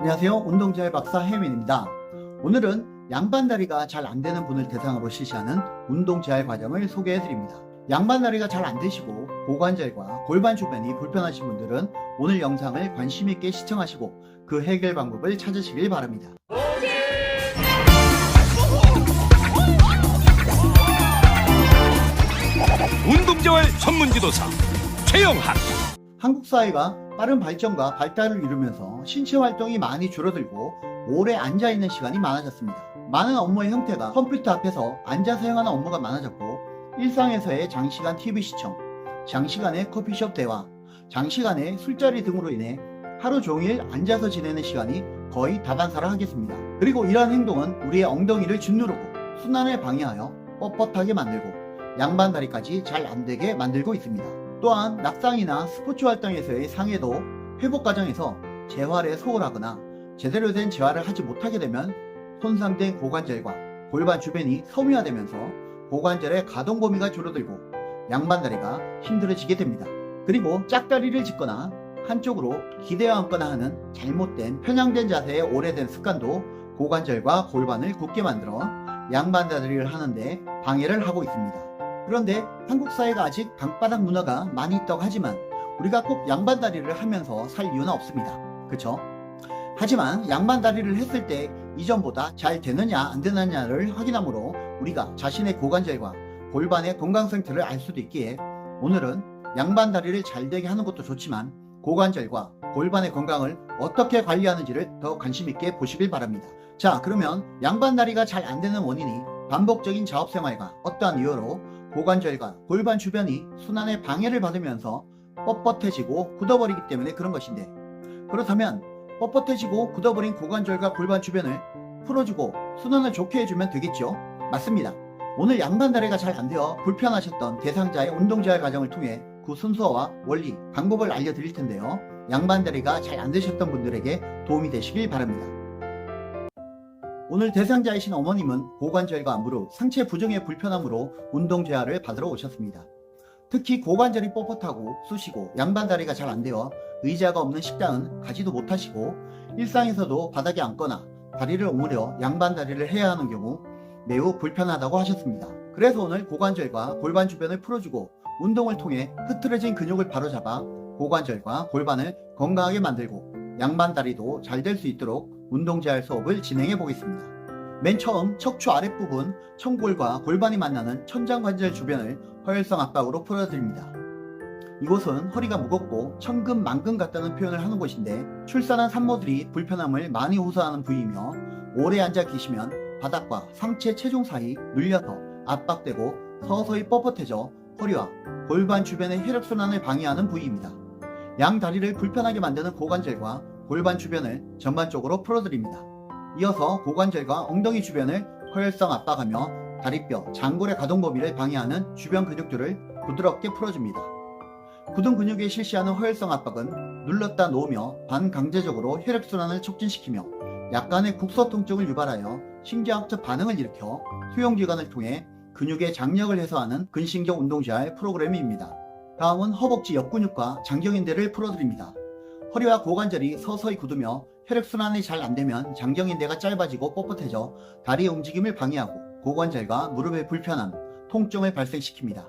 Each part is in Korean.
안녕하세요. 운동자의 박사 혜민입니다. 오늘은 양반다리가 잘 안 되는 분을 대상으로 실시하는 운동 재활 과정을 소개해 드립니다. 양반다리가 잘 안 되시고 고관절과 골반 주변이 불편하신 분들은 오늘 영상을 관심 있게 시청하시고 그 해결 방법을 찾으시길 바랍니다. 운동 재활 전문 지도사 최영한 한국 사회가 빠른 발전과 발달을 이루면서 신체 활동이 많이 줄어들고 오래 앉아 있는 시간이 많아졌습니다. 많은 업무의 형태가 컴퓨터 앞에서 앉아서 행하는 업무가 많아졌고 일상에서의 장시간 TV 시청, 장시간의 커피숍 대화, 장시간의 술자리 등으로 인해 하루 종일 앉아서 지내는 시간이 거의 다반사를 하겠습니다. 그리고 이러한 행동은 우리의 엉덩이를 짓누르고 순환을 방해하여 뻣뻣하게 만들고 양반 다리까지 잘 안되게 만들고 있습니다. 또한 낙상이나 스포츠 활동에서의 상해도 회복 과정에서 재활에 소홀하거나 제대로 된 재활을 하지 못하게 되면 손상된 고관절과 골반 주변이 섬유화되면서 고관절의 가동 범위가 줄어들고 양반다리가 힘들어지게 됩니다. 그리고 짝다리를 짚거나 한쪽으로 기대어 앉거나 하는 잘못된 편향된 자세의 오래된 습관도 고관절과 골반을 굳게 만들어 양반다리를 하는데 방해를 하고 있습니다. 그런데 한국 사회가 아직 방바닥 문화가 많이 있다고 하지만 우리가 꼭 양반다리를 하면서 살 이유는 없습니다. 그쵸? 하지만 양반다리를 했을 때 이전보다 잘 되느냐 안 되느냐를 확인함으로 우리가 자신의 고관절과 골반의 건강 상태를 알 수도 있기에 오늘은 양반다리를 잘 되게 하는 것도 좋지만 고관절과 골반의 건강을 어떻게 관리하는지를 더 관심 있게 보시길 바랍니다. 자 그러면 양반다리가 잘 안 되는 원인이 반복적인 자업생활과 어떠한 이유로 고관절과 골반 주변이 순환의 방해를 받으면서 뻣뻣해지고 굳어버리기 때문에 그런 것인데 그렇다면 뻣뻣해지고 굳어버린 고관절과 골반 주변을 풀어주고 순환을 좋게 해주면 되겠죠? 맞습니다. 오늘 양반 다리가 잘 안 되어 불편하셨던 대상자의 운동 재활 과정을 통해 그 순서와 원리, 방법을 알려드릴 텐데요. 양반 다리가 잘 안 되셨던 분들에게 도움이 되시길 바랍니다. 오늘 대상자이신 어머님은 고관절과 무릎, 상체 부정의 불편함으로 운동재활을 받으러 오셨습니다. 특히 고관절이 뻣뻣하고 쑤시고 양반다리가 잘 안 되어 의자가 없는 식당은 가지도 못하시고 일상에서도 바닥에 앉거나 다리를 오므려 양반다리를 해야 하는 경우 매우 불편하다고 하셨습니다. 그래서 오늘 고관절과 골반 주변을 풀어주고 운동을 통해 흐트러진 근육을 바로잡아 고관절과 골반을 건강하게 만들고 양반다리도 잘 될 수 있도록 운동재활 수업을 진행해 보겠습니다. 맨 처음 척추 아랫부분 청골과 골반이 만나는 천장관절 주변을 허혈성 압박으로 풀어드립니다. 이곳은 허리가 무겁고 천근 만근 같다는 표현을 하는 곳인데 출산한 산모들이 불편함을 많이 호소하는 부위이며 오래 앉아 계시면 바닥과 상체 체중 사이 눌려서 압박되고 서서히 뻣뻣해져 허리와 골반 주변의 혈액순환을 방해하는 부위입니다. 양 다리를 불편하게 만드는 고관절과 골반 주변을 전반적으로 풀어드립니다. 이어서 고관절과 엉덩이 주변을 허혈성 압박하며 다리뼈, 장골의 가동 범위를 방해하는 주변 근육들을 부드럽게 풀어줍니다. 굳은 근육에 실시하는 허혈성 압박은 눌렀다 놓으며 반강제적으로 혈액순환을 촉진시키며 약간의 국소 통증을 유발하여 신경학적 반응을 일으켜 수용기관을 통해 근육의 장력을 해소하는 근신경 운동재활 프로그램입니다. 다음은 허벅지 옆근육과 장경인대를 풀어드립니다. 허리와 고관절이 서서히 굳으며 혈액순환이 잘 안되면 장경인대가 짧아지고 뻣뻣해져 다리의 움직임을 방해하고 고관절과 무릎의 불편함, 통증을 발생시킵니다.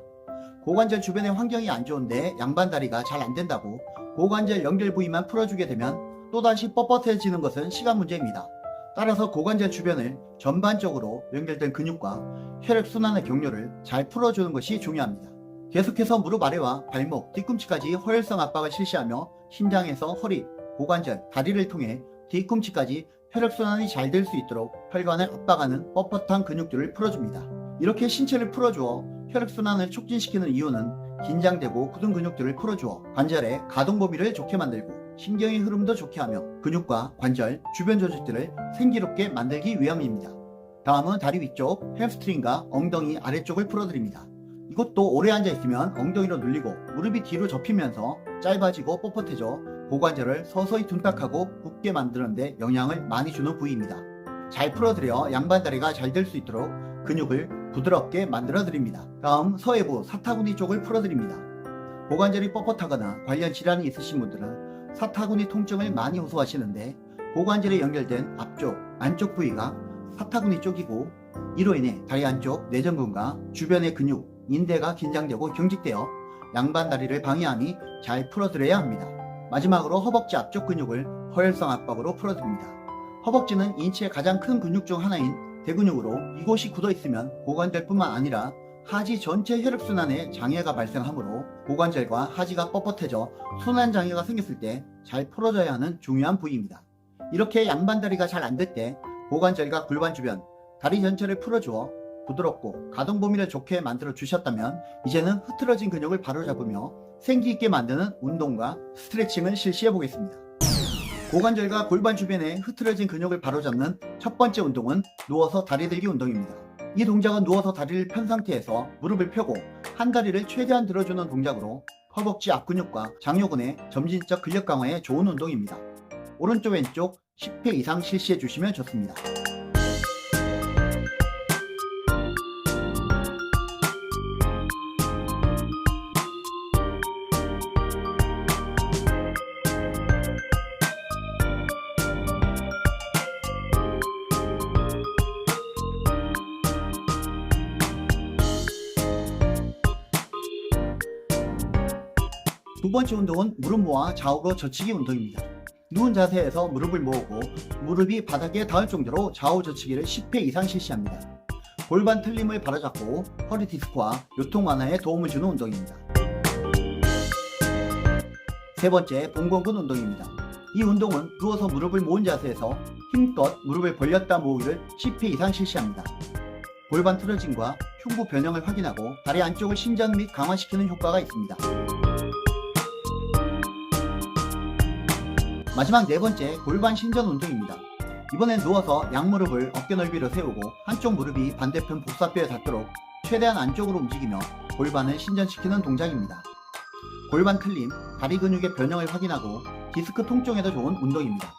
고관절 주변의 환경이 안 좋은데 양반다리가 잘 안된다고 고관절 연결 부위만 풀어주게 되면 또다시 뻣뻣해지는 것은 시간 문제입니다. 따라서 고관절 주변을 전반적으로 연결된 근육과 혈액순환의 경로를 잘 풀어주는 것이 중요합니다. 계속해서 무릎 아래와 발목, 뒤꿈치까지 허혈성 압박을 실시하며 심장에서 허리, 고관절, 다리를 통해 뒤꿈치까지 혈액순환이 잘 될 수 있도록 혈관을 압박하는 뻣뻣한 근육들을 풀어줍니다. 이렇게 신체를 풀어주어 혈액순환을 촉진시키는 이유는 긴장되고 굳은 근육들을 풀어주어 관절의 가동 범위를 좋게 만들고 신경의 흐름도 좋게 하며 근육과 관절, 주변 조직들을 생기롭게 만들기 위함입니다. 다음은 다리 위쪽, 햄스트링과 엉덩이 아래쪽을 풀어드립니다. 이것도 오래 앉아있으면 엉덩이로 눌리고 무릎이 뒤로 접히면서 짧아지고 뻣뻣해져 고관절을 서서히 둔탁하고 굳게 만드는데 영향을 많이 주는 부위입니다. 잘 풀어드려 양반다리가 잘 될 수 있도록 근육을 부드럽게 만들어 드립니다. 다음 서해부 사타구니 쪽을 풀어 드립니다. 고관절이 뻣뻣하거나 관련 질환이 있으신 분들은 사타구니 통증을 많이 호소하시는데 고관절에 연결된 앞쪽, 안쪽 부위가 파타구니 쪽이고 이로 인해 다리 안쪽 내전근과 주변의 근육, 인대가 긴장되고 경직되어 양반 다리를 방해하니 잘 풀어드려야 합니다. 마지막으로 허벅지 앞쪽 근육을 허혈성 압박으로 풀어드립니다. 허벅지는 인체의 가장 큰 근육 중 하나인 대근육으로 이곳이 굳어 있으면 고관절뿐만 아니라 하지 전체 혈액순환에 장애가 발생하므로 고관절과 하지가 뻣뻣해져 순환 장애가 생겼을 때 잘 풀어줘야 하는 중요한 부위입니다. 이렇게 양반다리가 잘 안 될 때 고관절과 골반 주변, 다리 전체를 풀어주어 부드럽고 가동 범위를 좋게 만들어 주셨다면 이제는 흐트러진 근육을 바로잡으며 생기 있게 만드는 운동과 스트레칭을 실시해 보겠습니다. 고관절과 골반 주변에 흐트러진 근육을 바로잡는 첫 번째 운동은 누워서 다리 들기 운동입니다. 이 동작은 누워서 다리를 편 상태에서 무릎을 펴고 한 다리를 최대한 들어주는 동작으로 허벅지 앞근육과 장요근의 점진적 근력 강화에 좋은 운동입니다. 오른쪽 왼쪽 10회 이상 실시해 주시면 좋습니다. 두 번째 운동은 무릎 모아 좌우로 젖히기 운동입니다. 누운 자세에서 무릎을 모으고 무릎이 바닥에 닿을 정도로 좌우 젖히기를 10회 이상 실시합니다. 골반 틀림을 바로잡고 허리 디스크와 요통 완화에 도움을 주는 운동입니다. 세 번째, 봉건근 운동입니다. 이 운동은 누워서 무릎을 모은 자세에서 힘껏 무릎을 벌렸다 모으기를 10회 이상 실시합니다. 골반 틀어짐과 흉부 변형을 확인하고 다리 안쪽을 신전 및 강화시키는 효과가 있습니다. 마지막 네 번째 골반 신전 운동입니다. 이번엔 누워서 양무릎을 어깨 넓이로 세우고 한쪽 무릎이 반대편 복사뼈에 닿도록 최대한 안쪽으로 움직이며 골반을 신전시키는 동작입니다. 골반 틀림, 다리 근육의 변형을 확인하고 디스크 통증에도 좋은 운동입니다.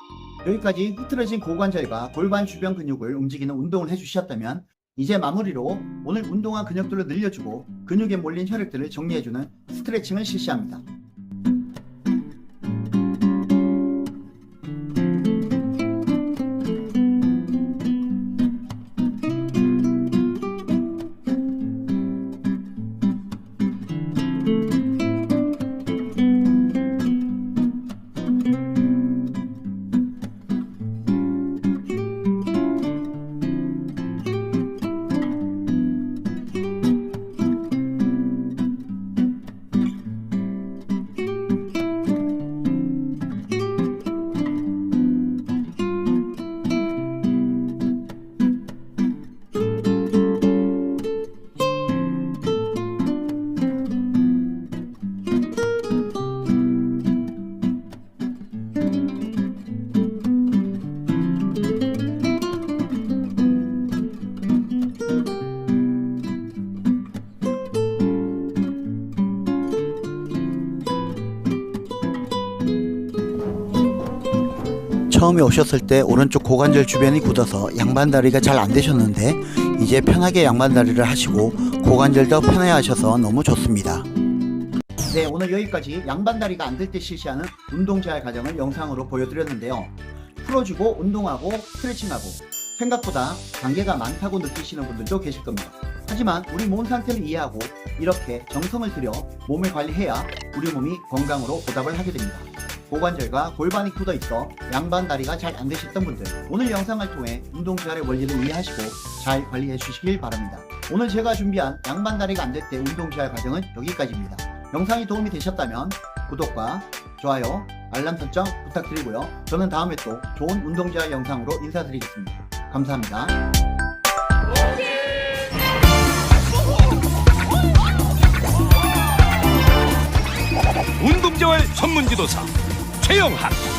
여기까지 흐트러진 고관절과 골반 주변 근육을 움직이는 운동을 해주셨다면 이제 마무리로 오늘 운동한 근육들을 늘려주고 근육에 몰린 혈액들을 정리해주는 스트레칭을 실시합니다. 처음에 오셨을 때 오른쪽 고관절 주변이 굳어서 양반다리가 잘 안 되셨는데 이제 편하게 양반다리를 하시고 고관절도 편해 하셔서 너무 좋습니다. 네, 오늘 여기까지 양반다리가 안 될 때 실시하는 운동 재활 과정을 영상으로 보여드렸는데요. 풀어주고 운동하고 스트레칭하고 생각보다 관계가 많다고 느끼시는 분들도 계실 겁니다. 하지만 우리 몸 상태를 이해하고 이렇게 정성을 들여 몸을 관리해야 우리 몸이 건강으로 보답을 하게 됩니다. 고관절과 골반이 굳어 있어 양반 다리가 잘 안 되셨던 분들 오늘 영상을 통해 운동 재활의 원리를 이해하시고 잘 관리해 주시길 바랍니다. 오늘 제가 준비한 양반 다리가 안 될 때 운동 재활 과정은 여기까지입니다. 영상이 도움이 되셨다면 구독과 좋아요, 알람 설정 부탁드리고요. 저는 다음에 또 좋은 운동 재활 영상으로 인사드리겠습니다. 감사합니다. 운동재활 전문지도사 崔永瀚。